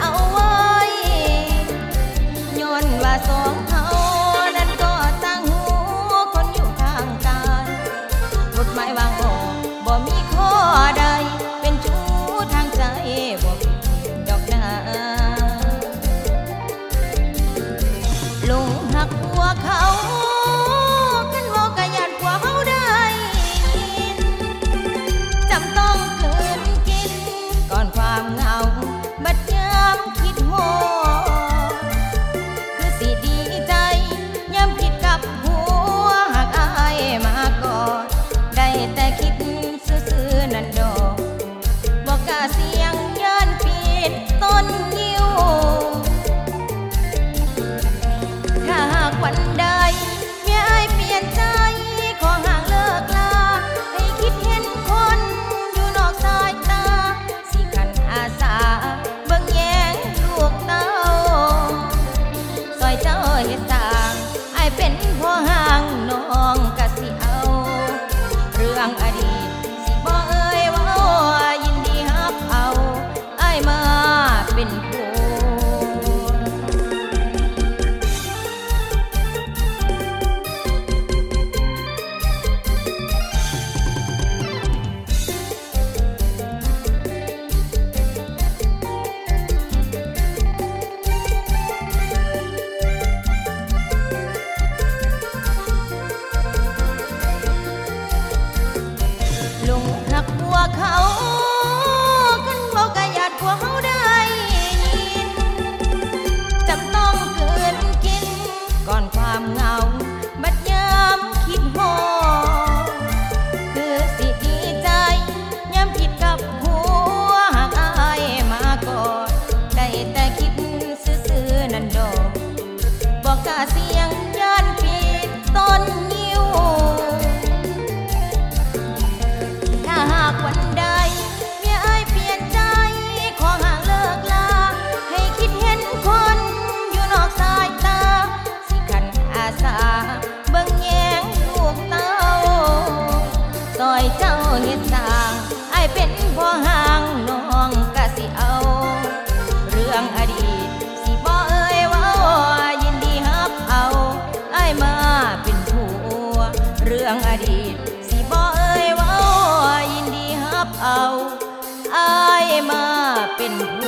เอา เป็น ซอยเจ้าเห็ดต่างไอเป็นพ่อหางน้องกะสิเอา เรื่องอดีตสิบ่เอ่ยว่ายินดีฮับเอาไอมาเป็นผัว เรื่องอดีตสิบ่เอ่ยว่ายินดีฮับเอาไอมาเป็นผัว